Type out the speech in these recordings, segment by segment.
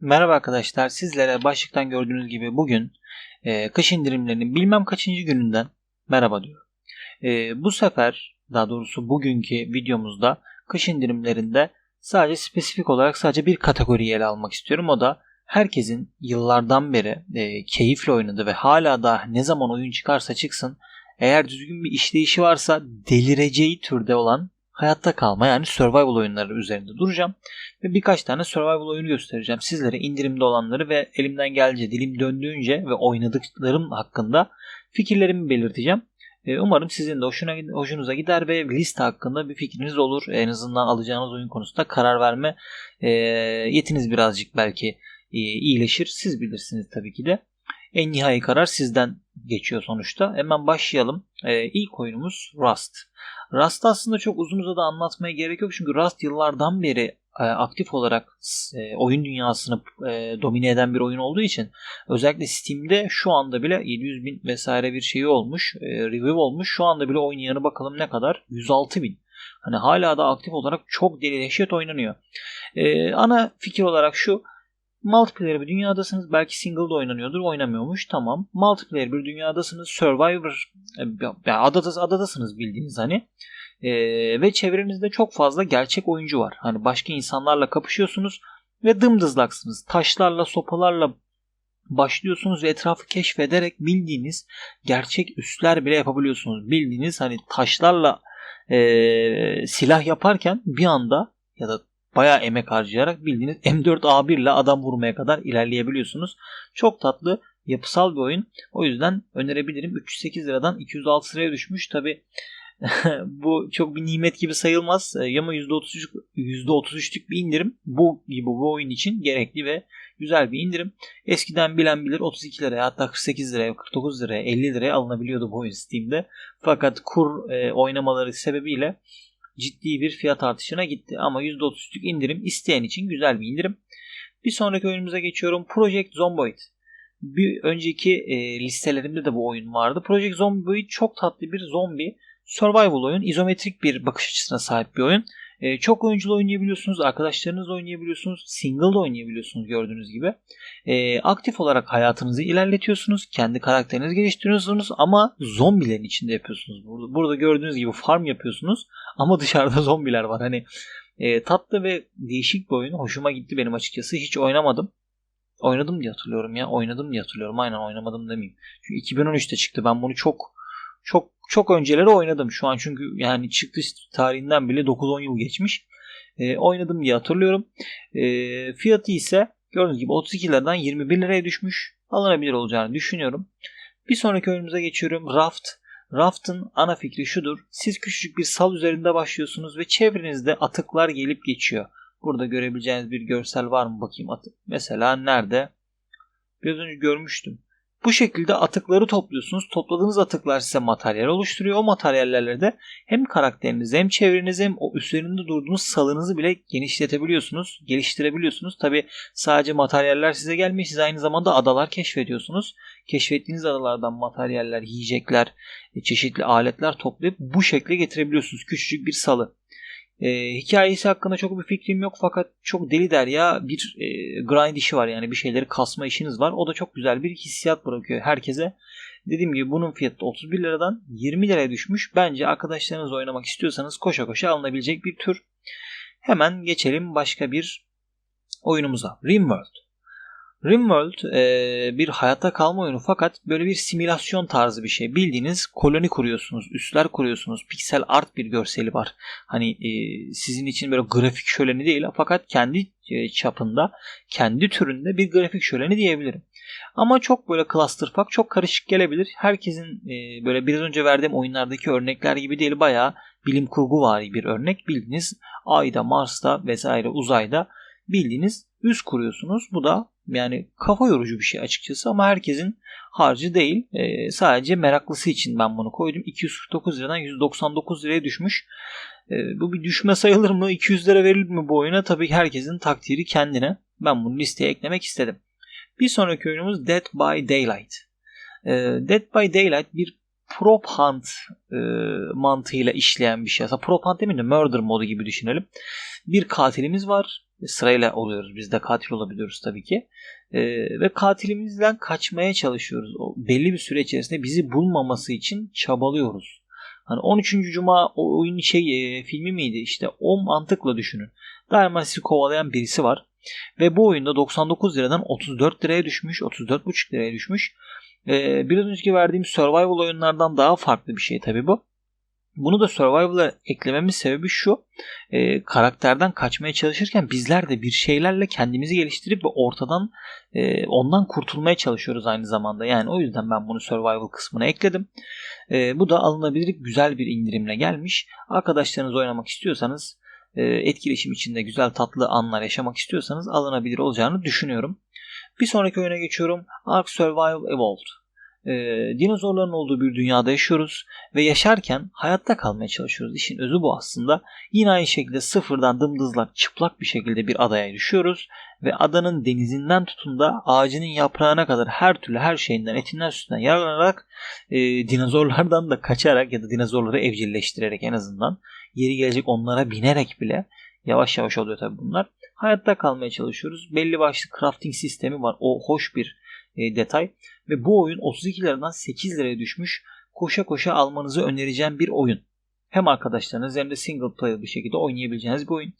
Merhaba arkadaşlar. Sizlere başlıktan gördüğünüz gibi bugün e, kış indirimlerinin bilmem kaçıncı gününden merhaba diyorum. E, bu sefer daha doğrusu bugünkü videomuzda kış indirimlerinde sadece spesifik olarak sadece bir kategoriyi ele almak istiyorum. O da herkesin yıllardan beri e, keyifle oynadığı ve hala da ne zaman oyun çıkarsa çıksın eğer düzgün bir işleyişi varsa delireceği türde olan hayatta kalma yani survival oyunları üzerinde duracağım. Ve birkaç tane survival oyunu göstereceğim. Sizlere indirimde olanları ve elimden gelince dilim döndüğünce ve oynadıklarım hakkında fikirlerimi belirteceğim. E, umarım sizin de hoşuna, hoşunuza gider ve liste hakkında bir fikriniz olur. En azından alacağınız oyun konusunda karar verme e, yetiniz birazcık belki e, iyileşir. Siz bilirsiniz tabii ki de. En nihai karar sizden geçiyor sonuçta. Hemen başlayalım. Ee, ilk oyunumuz Rust. Rust aslında çok uzun uzadı anlatmaya gerek yok çünkü Rust yıllardan beri e, aktif olarak e, oyun dünyasını e, domine eden bir oyun olduğu için özellikle Steam'de şu anda bile 700 bin vesaire bir şeyi olmuş, e, review olmuş. Şu anda bile oynayanı bakalım ne kadar? 106 bin. Hani hala da aktif olarak çok deli dehşet oynanıyor. E, ana fikir olarak şu Multiplayer bir dünyadasınız. Belki single'da oynanıyordur. Oynamıyormuş. Tamam. Multiplayer bir dünyadasınız. Survivor yani adada, adadasınız bildiğiniz hani. Ee, ve çevrenizde çok fazla gerçek oyuncu var. Hani başka insanlarla kapışıyorsunuz ve dımdızlaksınız. Taşlarla, sopalarla başlıyorsunuz ve etrafı keşfederek bildiğiniz gerçek üsler bile yapabiliyorsunuz. Bildiğiniz hani taşlarla e, silah yaparken bir anda ya da bayağı emek harcayarak bildiğiniz M4A1 ile adam vurmaya kadar ilerleyebiliyorsunuz. Çok tatlı yapısal bir oyun. O yüzden önerebilirim. 308 liradan 206 liraya düşmüş. Tabi bu çok bir nimet gibi sayılmaz. Ee, ama %33, %33'lük bir indirim bu gibi bu oyun için gerekli ve güzel bir indirim. Eskiden bilen bilir 32 liraya hatta 48 liraya 49 liraya 50 liraya alınabiliyordu bu oyun Steam'de. Fakat kur e, oynamaları sebebiyle ciddi bir fiyat artışına gitti. Ama %33'lük indirim isteyen için güzel bir indirim. Bir sonraki oyunumuza geçiyorum. Project Zomboid. Bir önceki e, listelerimde de bu oyun vardı. Project Zomboid çok tatlı bir zombi survival oyun. izometrik bir bakış açısına sahip bir oyun. E, çok oyunculu oynayabiliyorsunuz, arkadaşlarınızla oynayabiliyorsunuz, single'da oynayabiliyorsunuz gördüğünüz gibi. E, aktif olarak hayatınızı ilerletiyorsunuz, kendi karakterinizi geliştiriyorsunuz ama zombilerin içinde yapıyorsunuz. Burada, burada gördüğünüz gibi farm yapıyorsunuz ama dışarıda zombiler var. Hani e, tatlı ve değişik bir oyun. Hoşuma gitti benim açıkçası. Hiç oynamadım. Oynadım diye hatırlıyorum ya. Oynadım diye hatırlıyorum. Aynen oynamadım demeyeyim. Çünkü 2013'te çıktı. Ben bunu çok çok çok önceleri oynadım şu an çünkü yani çıktı tarihinden bile 9-10 yıl geçmiş. E, oynadım diye hatırlıyorum. E, fiyatı ise gördüğünüz gibi 32 liradan 21 liraya düşmüş. Alınabilir olacağını düşünüyorum. Bir sonraki oyunumuza geçiyorum. Raft. Raft'ın ana fikri şudur. Siz küçücük bir sal üzerinde başlıyorsunuz ve çevrenizde atıklar gelip geçiyor. Burada görebileceğiniz bir görsel var mı bakayım atık. Mesela nerede? Biraz önce görmüştüm. Bu şekilde atıkları topluyorsunuz. Topladığınız atıklar size materyal oluşturuyor. O materyallerle de hem karakterinizi hem çevrenizi hem o üzerinde durduğunuz salınızı bile genişletebiliyorsunuz, geliştirebiliyorsunuz. Tabi sadece materyaller size gelmiyor. Siz aynı zamanda adalar keşfediyorsunuz. Keşfettiğiniz adalardan materyaller, yiyecekler, çeşitli aletler toplayıp bu şekle getirebiliyorsunuz. Küçücük bir salı. E, hikayesi hakkında çok bir fikrim yok fakat çok deli derya bir e, grind işi var yani bir şeyleri kasma işiniz var. O da çok güzel bir hissiyat bırakıyor herkese. Dediğim gibi bunun fiyatı 31 liradan 20 liraya düşmüş. Bence arkadaşlarınızla oynamak istiyorsanız koşa koşa alınabilecek bir tür. Hemen geçelim başka bir oyunumuza. Rimworld. Rimworld e, bir hayatta kalma oyunu fakat böyle bir simülasyon tarzı bir şey. Bildiğiniz koloni kuruyorsunuz, üsler kuruyorsunuz. Piksel art bir görseli var. Hani e, sizin için böyle grafik şöleni değil fakat kendi e, çapında, kendi türünde bir grafik şöleni diyebilirim. Ama çok böyle clusterfuck, çok karışık gelebilir. Herkesin e, böyle biraz önce verdiğim oyunlardaki örnekler gibi değil. Bayağı bilim kurgu vari bir örnek. Bildiğiniz Ay'da, Mars'ta vesaire uzayda bildiğiniz üs kuruyorsunuz. Bu da yani kafa yorucu bir şey açıkçası ama herkesin harcı değil. E, sadece meraklısı için ben bunu koydum. 249 liradan 199 liraya düşmüş. E, bu bir düşme sayılır mı? 200 lira verilir mi bu oyuna? Tabii herkesin takdiri kendine. Ben bunu listeye eklemek istedim. Bir sonraki oyunumuz Dead by Daylight. E, Dead by Daylight bir prop hunt e, mantığıyla işleyen bir şey. Aslında prop hunt demeyeyim de murder modu gibi düşünelim. Bir katilimiz var Sırayla oluyoruz. Biz de katil olabiliyoruz tabii ki. E, ve katilimizden kaçmaya çalışıyoruz. O belli bir süre içerisinde bizi bulmaması için çabalıyoruz. Hani 13. Cuma o oyun şey e, filmi miydi? İşte o mantıkla düşünün. Daima sizi kovalayan birisi var. Ve bu oyunda 99 liradan 34 liraya düşmüş. 34,5 liraya düşmüş. Ee, biraz önceki verdiğim survival oyunlardan daha farklı bir şey tabii bu. Bunu da Survival'a eklememin sebebi şu. E, karakterden kaçmaya çalışırken bizler de bir şeylerle kendimizi geliştirip ve ortadan e, ondan kurtulmaya çalışıyoruz aynı zamanda. Yani o yüzden ben bunu Survival kısmına ekledim. E, bu da alınabilir güzel bir indirimle gelmiş. Arkadaşlarınız oynamak istiyorsanız e, etkileşim içinde güzel tatlı anlar yaşamak istiyorsanız alınabilir olacağını düşünüyorum. Bir sonraki oyuna geçiyorum. Ark Survival Evolved e, dinozorların olduğu bir dünyada yaşıyoruz ve yaşarken hayatta kalmaya çalışıyoruz. İşin özü bu aslında. Yine aynı şekilde sıfırdan dımdızlak çıplak bir şekilde bir adaya düşüyoruz ve adanın denizinden tutun da ağacının yaprağına kadar her türlü her şeyinden etinden sütünden yararlanarak e, dinozorlardan da kaçarak ya da dinozorları evcilleştirerek en azından yeri gelecek onlara binerek bile yavaş yavaş oluyor tabii bunlar. Hayatta kalmaya çalışıyoruz. Belli başlı crafting sistemi var. O hoş bir e, detay. Ve bu oyun 32 liradan 8 liraya düşmüş. Koşa koşa almanızı önereceğim bir oyun. Hem arkadaşlarınız hem de single player bir şekilde oynayabileceğiniz bir oyun.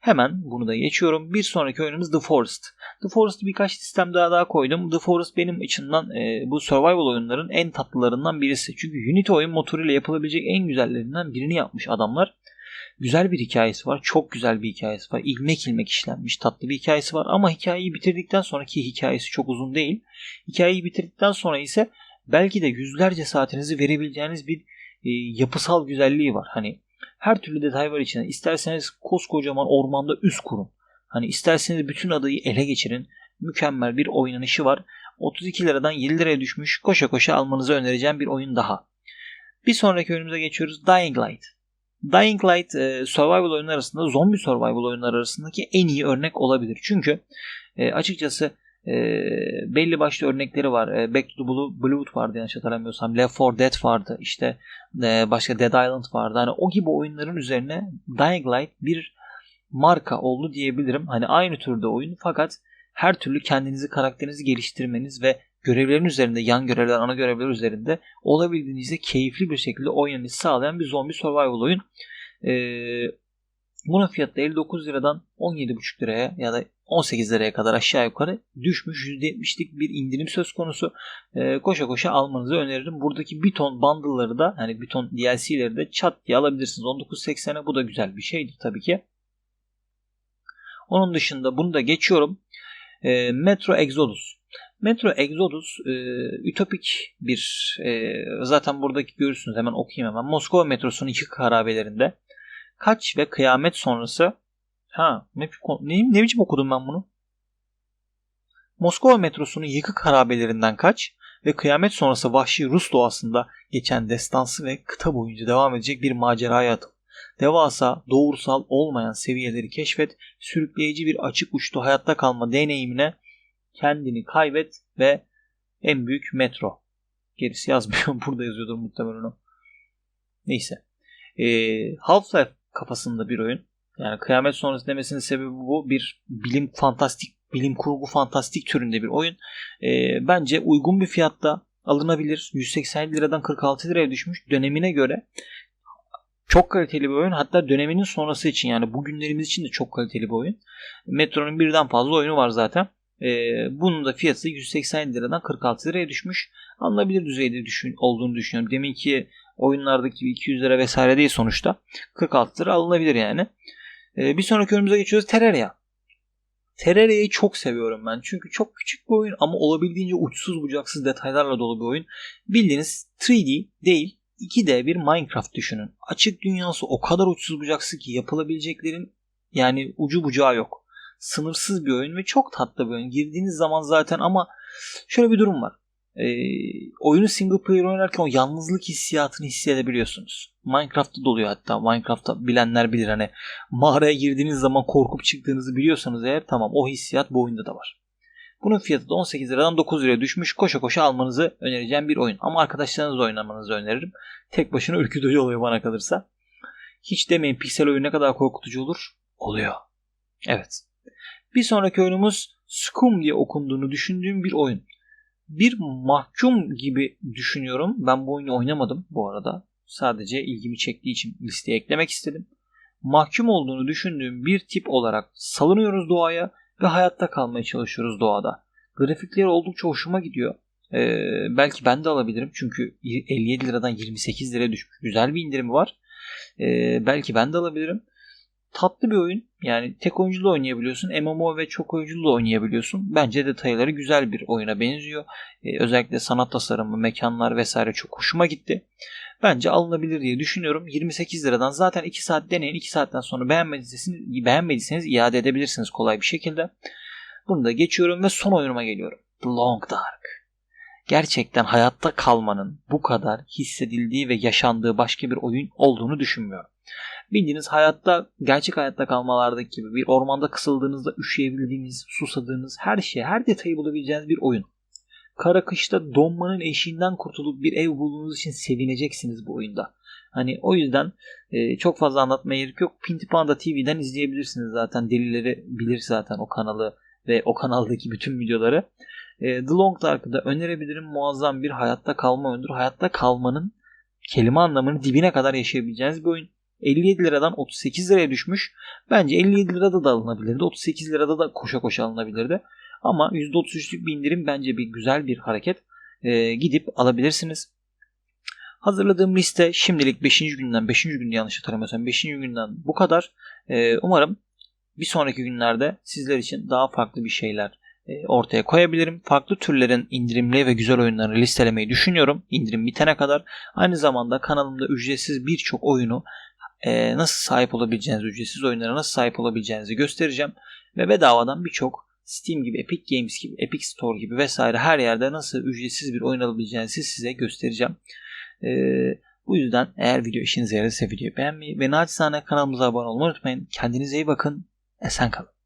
Hemen bunu da geçiyorum. Bir sonraki oyunumuz The Forest. The Forest'ı birkaç sistem daha daha koydum. The Forest benim açımdan e, bu survival oyunların en tatlılarından birisi. Çünkü Unity oyun motoruyla yapılabilecek en güzellerinden birini yapmış adamlar. Güzel bir hikayesi var. Çok güzel bir hikayesi var. İlmek ilmek işlenmiş tatlı bir hikayesi var. Ama hikayeyi bitirdikten sonraki hikayesi çok uzun değil. Hikayeyi bitirdikten sonra ise belki de yüzlerce saatinizi verebileceğiniz bir e, yapısal güzelliği var. Hani her türlü detay var içinde. İsterseniz koskocaman ormanda üst kurun. Hani isterseniz bütün adayı ele geçirin. Mükemmel bir oynanışı var. 32 liradan 7 liraya düşmüş. Koşa koşa almanızı önereceğim bir oyun daha. Bir sonraki oyunumuza geçiyoruz. Dying Light. Dying Light e, survival oyunlar arasında zombi survival oyunlar arasındaki en iyi örnek olabilir. Çünkü e, açıkçası e, belli başlı örnekleri var. E, Back to the Blue, Bluewood vardı yanlış hatırlamıyorsam. Left 4 Dead vardı. İşte e, başka Dead Island vardı. Hani o gibi oyunların üzerine Dying Light bir marka oldu diyebilirim. Hani aynı türde oyun fakat her türlü kendinizi karakterinizi geliştirmeniz ve görevlerin üzerinde, yan görevler, ana görevler üzerinde olabildiğinizde keyifli bir şekilde oynamanızı sağlayan bir zombi survival oyun. Ee, bunun fiyatı da 59 liradan 17,5 liraya ya da 18 liraya kadar aşağı yukarı düşmüş. %70'lik bir indirim söz konusu. Ee, koşa koşa almanızı öneririm. Buradaki bir ton bundle'ları da hani bir ton DLC'leri de çat diye alabilirsiniz. 19.80'e bu da güzel bir şeydir tabii ki. Onun dışında bunu da geçiyorum. Ee, Metro Exodus. Metro Exodus e, ütopik bir e, zaten buradaki görürsünüz hemen okuyayım hemen. Moskova metrosunun iki harabelerinde kaç ve kıyamet sonrası ha ne, ne, ne biçim okudum ben bunu? Moskova metrosunun yıkık harabelerinden kaç ve kıyamet sonrası vahşi Rus doğasında geçen destansı ve kıta boyunca devam edecek bir maceraya atıl. Devasa, doğrusal olmayan seviyeleri keşfet, sürükleyici bir açık uçtu hayatta kalma deneyimine kendini kaybet ve en büyük metro. Gerisi yazmıyor. Burada yazıyordur muhtemelen o. Neyse. Ee, Half-Life kafasında bir oyun. Yani kıyamet sonrası demesinin sebebi bu. Bir bilim fantastik, bilim kurgu fantastik türünde bir oyun. Ee, bence uygun bir fiyatta alınabilir. 180 liradan 46 liraya düşmüş. Dönemine göre çok kaliteli bir oyun. Hatta döneminin sonrası için yani bugünlerimiz için de çok kaliteli bir oyun. Metro'nun birden fazla oyunu var zaten. E, bunun da fiyatı 180 liradan 46 liraya düşmüş. Alınabilir düzeyde düşün, olduğunu düşünüyorum. Demin ki oyunlardaki 200 lira vesaire değil sonuçta. 46 lira alınabilir yani. E, bir sonraki oyunumuza geçiyoruz. Terraria. Terraria'yı çok seviyorum ben. Çünkü çok küçük bir oyun ama olabildiğince uçsuz bucaksız detaylarla dolu bir oyun. Bildiğiniz 3D değil 2D bir Minecraft düşünün. Açık dünyası o kadar uçsuz bucaksız ki yapılabileceklerin yani ucu bucağı yok sınırsız bir oyun ve çok tatlı bir oyun. Girdiğiniz zaman zaten ama şöyle bir durum var. E, oyunu single player oynarken o yalnızlık hissiyatını hissedebiliyorsunuz. Minecraft'ta doluyor hatta. Minecraft'ta bilenler bilir hani mağaraya girdiğiniz zaman korkup çıktığınızı biliyorsanız eğer tamam o hissiyat bu oyunda da var. Bunun fiyatı da 18 liradan 9 liraya düşmüş. Koşa koşa almanızı önereceğim bir oyun. Ama arkadaşlarınızla oynamanızı öneririm. Tek başına ürkütücü oluyor bana kalırsa. Hiç demeyin piksel oyun ne kadar korkutucu olur. Oluyor. Evet. Bir sonraki oyunumuz Scum diye okunduğunu düşündüğüm bir oyun. Bir mahkum gibi düşünüyorum. Ben bu oyunu oynamadım bu arada. Sadece ilgimi çektiği için listeye eklemek istedim. Mahkum olduğunu düşündüğüm bir tip olarak salınıyoruz doğaya ve hayatta kalmaya çalışıyoruz doğada. Grafikleri oldukça hoşuma gidiyor. Ee, belki ben de alabilirim çünkü 57 liradan 28 liraya düşmüş. Güzel bir indirimi var. Ee, belki ben de alabilirim. Tatlı bir oyun. Yani tek oyunculu oynayabiliyorsun. MMO ve çok oyunculu da oynayabiliyorsun. Bence detayları güzel bir oyuna benziyor. Ee, özellikle sanat tasarımı, mekanlar vesaire çok hoşuma gitti. Bence alınabilir diye düşünüyorum. 28 liradan zaten 2 saat deneyin. 2 saatten sonra beğenmediyseniz, beğenmediyseniz iade edebilirsiniz kolay bir şekilde. Bunu da geçiyorum ve son oyunuma geliyorum. The Long Dark. Gerçekten hayatta kalmanın bu kadar hissedildiği ve yaşandığı başka bir oyun olduğunu düşünmüyorum. Bildiğiniz hayatta, gerçek hayatta kalmalardaki gibi bir ormanda kısıldığınızda üşüyebildiğiniz, susadığınız her şeyi, her detayı bulabileceğiniz bir oyun. Kara kışta donmanın eşiğinden kurtulup bir ev bulduğunuz için sevineceksiniz bu oyunda. Hani o yüzden e, çok fazla anlatmaya gerek yok. Pinti Panda TV'den izleyebilirsiniz zaten. Delileri bilir zaten o kanalı ve o kanaldaki bütün videoları. E, The Long Dark'ı da önerebilirim. Muazzam bir hayatta kalma oyundur. Hayatta kalmanın kelime anlamını dibine kadar yaşayabileceğiniz bir oyun. 57 liradan 38 liraya düşmüş. Bence 57 lirada da alınabilirdi. 38 lirada da koşa koşa alınabilirdi. Ama %33'lük bir indirim bence bir güzel bir hareket. Ee, gidip alabilirsiniz. Hazırladığım liste şimdilik 5. günden 5. günde yanlış hatırlamıyorsam 5. günden bu kadar. Ee, umarım bir sonraki günlerde sizler için daha farklı bir şeyler e, ortaya koyabilirim. Farklı türlerin indirimli ve güzel oyunlarını listelemeyi düşünüyorum. İndirim bitene kadar. Aynı zamanda kanalımda ücretsiz birçok oyunu e, nasıl sahip olabileceğinizi, ücretsiz oyunlara nasıl sahip olabileceğinizi göstereceğim. Ve bedavadan birçok Steam gibi, Epic Games gibi, Epic Store gibi vesaire her yerde nasıl ücretsiz bir oyun alabileceğinizi size göstereceğim. Ee, bu yüzden eğer video işinize yararsa videoyu beğenmeyi ve naçizane kanalımıza abone olmayı unutmayın. Kendinize iyi bakın. Esen kalın.